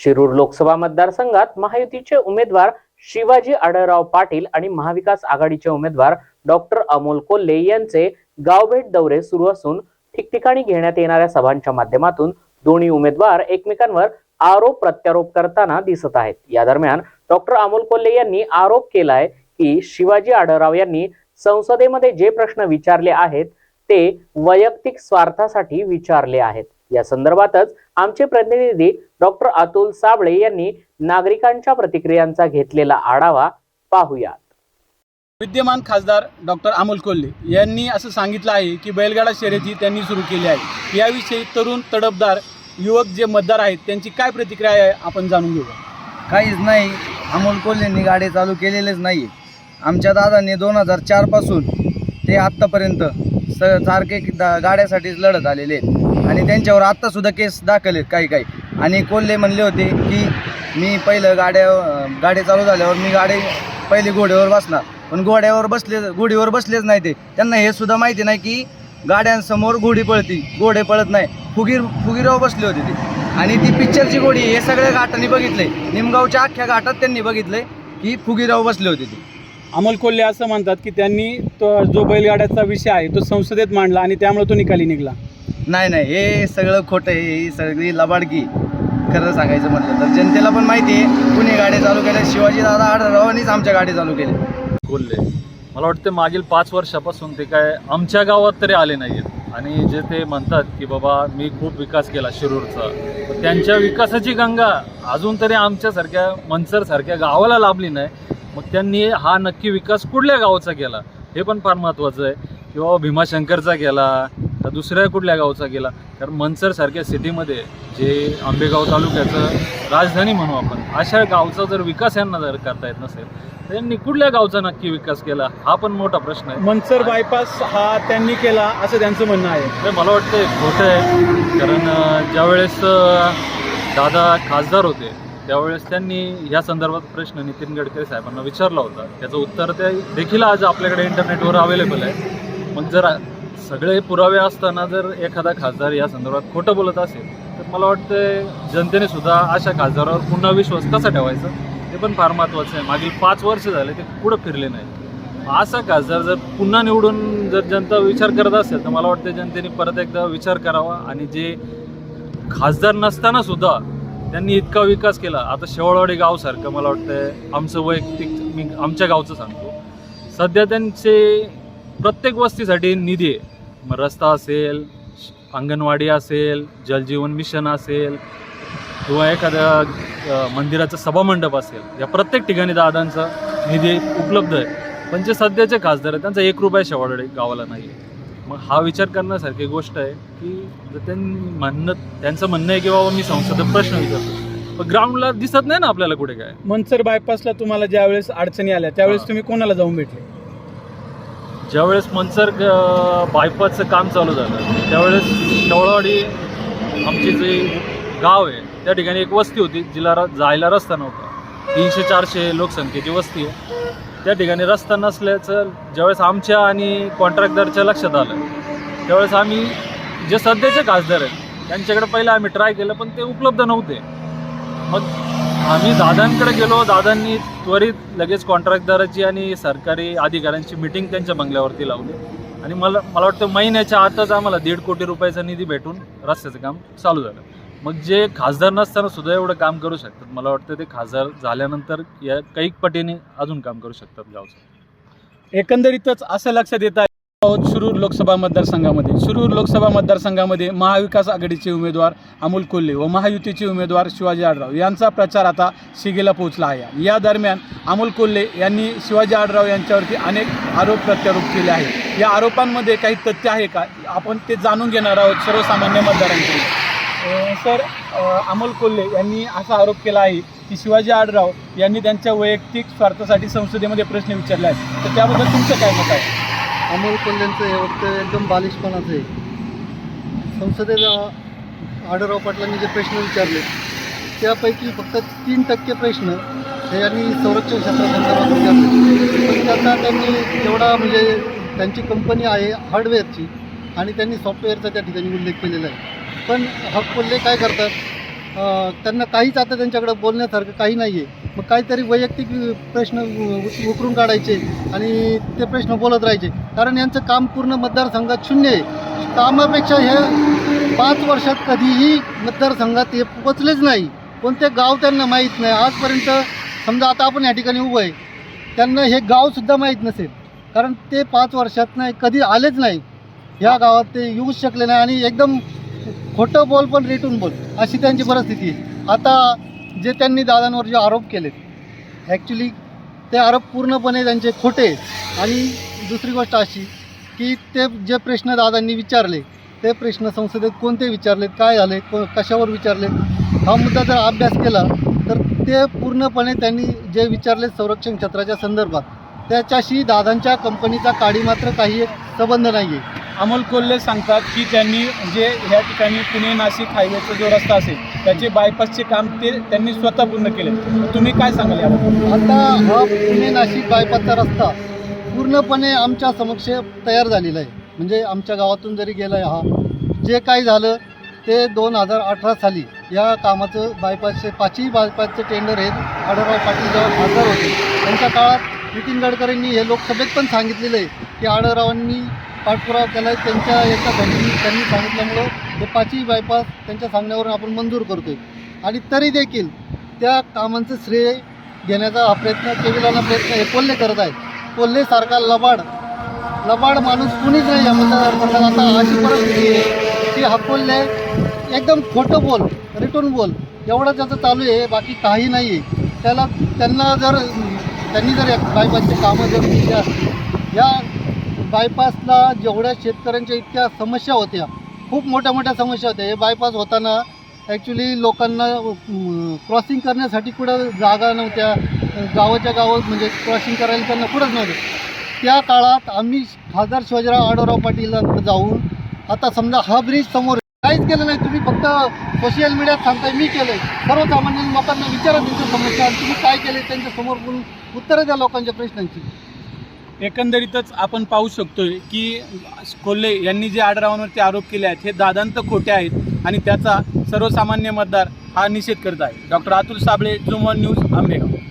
शिरूर लोकसभा मतदारसंघात महायुतीचे उमेदवार शिवाजी आढळराव पाटील आणि महाविकास आघाडीचे उमेदवार डॉक्टर अमोल कोल्हे यांचे गावभेट दौरे सुरू असून ठिकठिकाणी घेण्यात येणाऱ्या सभांच्या माध्यमातून दोन्ही उमेदवार एकमेकांवर आरोप प्रत्यारोप करताना दिसत आहेत. या दरम्यान डॉक्टर अमोल कोल्हे यांनी आरोप केलाय की शिवाजी आढळराव यांनी संसदेमध्ये जे प्रश्न विचारले आहेत ते वैयक्तिक स्वार्थासाठी विचारले आहेत. या संदर्भातच आमचे प्रतिनिधी डॉक्टर अतुल साबळे यांनी नागरिकांच्या प्रतिक्रियांचा घेतलेला आढावा पाहूयात. विद्यमान खासदार डॉक्टर अमोल कोल्हे यांनी असं सांगितलं आहे की बैलगाडा शर्यती त्यांनी सुरू केली आहे. याविषयी तरुण तडफदार युवक जे मतदार आहेत त्यांची काय प्रतिक्रिया आहे आपण जाणून घेऊया. काहीच नाही. अमोल कोल्हेंनी गाडी चालू केलेलेच नाही आमच्या दादांनी दोन हजार चारपासून ते आत्तापर्यंत स सारखे दा गाड्यासाठीच लढत आलेले आहेत. आणि त्यांच्यावर आत्तासुद्धा केस दाखल आहेत काही काही. आणि कोल्हे म्हणले होते की मी पहिलं गाड्या गाडी चालू झाल्यावर मी गाडी पहिली घोड्यावर बसणार. पण घोड्यावर बसले घोडीवर बसलेच नाही ते. त्यांना हे सुद्धा माहिती नाही की गाड्यांसमोर घोडी पळती घोडे पळत नाही. फुगीर फुगीरावर बसले होते ते. आणि ती पिक्चरची घोडी हे सगळ्या घाटांनी बघितले निमगावच्या अख्ख्या घाटात त्यांनी बघितले की फुगीराव बसले होते ते. अमोल कोल्हे असं म्हणतात की त्यांनी तो जो बैलगाड्याचा विषय आहे तो संसदेत मांडला आणि त्यामुळे तो निकाली निघाला. नाही नाही हे सगळं खोटं आहे ही सगळी लबाडकी खरं सांगायचं म्हटलं तर. जनतेला पण माहिती आहे कुणी गाडी चालू केल्या शिवाजी दादा आढळरावांनीच आमच्या गाडी चालू केली. बोलले. मला वाटतं मागील पाच वर्षापासून ते काय आमच्या गावात तरी आले नाही आहेत आणि जे ते म्हणतात की बाबा मी खूप विकास केला शिरूरचा. त्यांच्या विकासाची गंगा अजून तरी आमच्यासारख्या मनसरसारख्या गावाला लाभली नाही. मग त्यांनी हा नक्की विकास कुठल्या गावाचा केला? हे पण फार महत्त्वाचं आहे. किंवा भीमाशंकरचा केला का दुसऱ्या कुठल्या गावचा केला कारण मनसरसारख्या सिटीमध्ये जे आंबेगाव तालुक्याचं राजधानी म्हणू आपण अशा गावचा जर विकास यांना जर करता येत नसेल तर यांनी कुठल्या गावचा नक्की विकास केला? हा पण मोठा प्रश्न आहे. मनसर बायपास हा त्यांनी केला असं त्यांचं म्हणणं आहे. ते मला वाटतं खोटं आहे कारण ज्यावेळेस दादा खासदार होते त्यावेळेस त्यांनी या संदर्भात प्रश्न नितीन गडकरी साहेबांना विचारला होता. त्याचं उत्तर ते देखील आज आपल्याकडे इंटरनेटवर अवेलेबल आहे. मग जर सगळे पुरावे असताना जर एखादा खासदार या संदर्भात खोटं बोलत असेल तर मला वाटतं जनतेने सुद्धा अशा खासदारावर पुन्हा विश्वास कसा ठेवायचा? ते पण फार महत्त्वाचं आहे. मागील पाच वर्ष झाले ते कुठं फिरले नाही असा खासदार जर पुन्हा निवडून जर जनता विचार करत असेल तर मला वाटतं जनतेने परत एकदा विचार करावा आणि जे खासदार नसताना सुद्धा त्यांनी इतका विकास केला. आता शेवळवाडी गावसारखं मला वाटतं आमचं वैयक्तिक मी आमच्या गावचं सांगतो. सध्या त्यांचे प्रत्येक वस्तीसाठी निधी आहे. मग रस्ता असेल अंगणवाडी असेल जलजीवन मिशन असेल किंवा एखाद्या मंदिराचं सभामंडप असेल या प्रत्येक ठिकाणी दादांचा निधी उपलब्ध आहे. पण जे सध्याचे खासदार आहेत त्यांचा एक रुपया शेवाडे गावाला नाही आहे. मग हा विचार करण्यासारखी गोष्ट आहे की जर त्यांनी म्हणणं त्यांचं म्हणणं आहे की बाबा मी संसदेत प्रश्न विचारतो. पण ग्राउंडला दिसत नाही ना आपल्याला कुठे काय? मनसर बायपासला तुम्हाला ज्यावेळेस अडचणी आल्या त्यावेळेस. तुम्ही कोणाला जाऊन भेटले? ज्यावेळेस मनसर बायपासचं काम चालू झालं त्यावेळेस शेवळवाडी आमची जे गाव आहे त्या ठिकाणी एक वस्ती होती जिला र जायला रस्ता नव्हता. तीनशे चारशे लोकसंख्येची वस्ती आहे. त्या ठिकाणी रस्ता नसल्याचं ज्यावेळेस आमच्या आणि कॉन्ट्रॅक्टरच्या लक्षात आलं त्यावेळेस आम्ही जे सध्याचे खासदार आहेत त्यांच्याकडे पहिलं आम्ही ट्राय केलं पण ते उपलब्ध नव्हते. मग आम्ही दादांकडे गेलो. दादांनी त्वरित लगेच कॉन्ट्रॅक्टदाराची आणि सरकारी अधिकाऱ्यांची मिटिंग त्यांच्या बंगल्यावरती लावली. आणि मला मला वाटतं महिन्याच्या आतच आम्हाला दीड कोटी रुपयाचा निधी भेटून रस्त्याचं काम चालू झालं. मग जे खासदार नसताना सुद्धा एवढं काम करू शकतात. मला वाटतं ते खासदार झाल्यानंतर या कैक पटीने अजून काम करू शकतात गावचं. एकंदरीतच असं लक्षात येत आहे. आहोत शिरूर लोकसभा मतदारसंघामध्ये. शिरूर लोकसभा मतदारसंघामध्ये महाविकास आघाडीचे उमेदवार अमोल कोल्हे व महायुतीचे उमेदवार शिवाजी आडराव यांचा प्रचार आता शिगेला पोहोचला आहे. या दरम्यान अमोल कोल्हे यांनी शिवाजी आडराव यांच्यावरती अनेक आरोप प्रत्यारोप केले आहेत. या आरोपांमध्ये काही तथ्य आहे का? आपण ते जाणून घेणार आहोत सर्वसामान्य मतदारांकडून. सर अमोल कोल्हे यांनी असा आरोप केला आहे की शिवाजी आडराव यांनी त्यांच्या वैयक्तिक स्वार्थासाठी संसदेमध्ये प्रश्न विचारले आहेत. तर त्याबद्दल तुमचं काय मत आहे? अमोल कोल्हेंचं हे वक्तव्य एकदम बालिशपणाचं आहे. संसदेत आढळराव पाटलांनी जे प्रश्न विचारले त्यापैकी फक्त तीन टक्के प्रश्न हे यांनी संरक्षण क्षेत्रासंदर्भात विचारले पण त्यांना त्यांनी जेवढा म्हणजे त्यांची कंपनी आहे हार्डवेअरची आणि त्यांनी सॉफ्टवेअरचा त्या ठिकाणी उल्लेख केलेला आहे. पण हा कोल्हे काय करतात? त्यांना काहीच आता त्यांच्याकडे बोलण्यासारखं काही नाही आहे मग काहीतरी वैयक्तिक प्रश्न उकरून काढायचे आणि ते प्रश्न बोलत राहायचे. कारण यांचं काम पूर्ण मतदारसंघात शून्य आहे. कामापेक्षा हे पाच वर्षात कधीही मतदारसंघात हे पोचलेच नाही. कोणते गाव त्यांना माहीत नाही. आजपर्यंत समजा आता आपण या ठिकाणी उभं आहे. त्यांना हे गावसुद्धा माहीत नसेल. कारण ते पाच वर्षात नाही कधी आलेच नाही. ह्या गावात ते येऊच शकले नाही आणि एकदम खोटं बोल पण रेटून बोल अशी त्यांची परिस्थिती आहे. आता जे त्यांनी दादांवर जे आरोप केलेत ॲक्च्युली ते आरोप पूर्णपणे त्यांचे खोटे आणि दुसरी गोष्ट अशी की ते जे प्रश्न दादांनी विचारले ते प्रश्न संसदेत कोणते विचारलेत काय झाले को कशावर विचारलेत हा मुद्दा जर अभ्यास केला तर ते पूर्णपणे त्यांनी जे विचारले संरक्षण क्षेत्राच्या संदर्भात त्याच्याशी दादांच्या कंपनीचा काडी मात्र काही एक संबंध नाही आहे अमोल कोल्हे सांगतात की त्यांनी जे ह्या ठिकाणी पुणे नाशिक हायवेचा जो रस्ता असेल त्याचे बायपासचे काम ते त्यांनी स्वतः पूर्ण केले. तुम्ही काय सांगाल याबद्दल आता हा पुणे नाशिक बायपासचा रस्ता पूर्णपणे आमच्या समक्ष तयार झालेला आहे. म्हणजे आमच्या गावातून जरी गेला आहे हा जे काही झालं ते दोन हजार अठरा साली या कामाचं बायपासचे पाचही बायपासचे टेंडर हे आढळराव पाटील जेव्हा खासदार होते. त्यांच्या काळात नितीन गडकरींनी हे लोकसभेत पण सांगितलेलं आहे की आढळरावांनी पाठपुरावा केला त्यांच्या त्यांच्या याच्यासाठी त्यांनी सांगितल्यामुळं हे पाचही बायपास त्यांच्या सांगण्यावरून आपण मंजूर करतोय. आणि तरी देखील त्या कामांचं श्रेय घेण्याचा हा प्रयत्न केविलाना प्रयत्न हे कोल्हे करत आहे कोल्हेसारखा लबाड लबाड माणूस कुणीच नाही या मतदारसंघात आता अशी परिस्थिती आहे की हा कोल्हे एकदम खोटं बोल रिटर्न बोल एवढं त्याचं चालू आहे बाकी काही नाही आहे त्याला त्यांना जर त्यांनी जर या बायपासची कामं जर केली असतील या बायपासला जेवढ्या शेतकऱ्यांच्या इतक्या समस्या होत्या खूप मोठ्या मोठ्या समस्या होत्या. हे बायपास होताना ॲक्च्युली लोकांना क्रॉसिंग करण्यासाठी कुठं जागा नव्हत्या. गावाच्या गावात म्हणजे क्रॉसिंग करायला त्यांना कुठंच नव्हतं. त्या काळात आम्ही खासदार शिवाजीराव आढळराव पाटीलला जाऊन आता समजा हा ब्रिज समोर काहीच केलं नाही. तुम्ही फक्त सोशल मीडियात सांगताय मी केलं आहे सर्वसामान्य लोकांना विचारा त्यांच्या समस्या आणि तुम्ही काय केले त्यांच्यासमोर बोलून उत्तरं द्या लोकांच्या प्रश्नांची. एकंदरीतच आपण पाहू शकतोय की कोल्हे यांनी जे आडरावांवरती आरोप केले आहेत हे दादांत खोटे आहेत आणि त्याचा सर्वसामान्य मतदार हा निषेध करत आहे. डॉक्टर अतुल साबळे जुमॉन न्यूज आंबेगाव.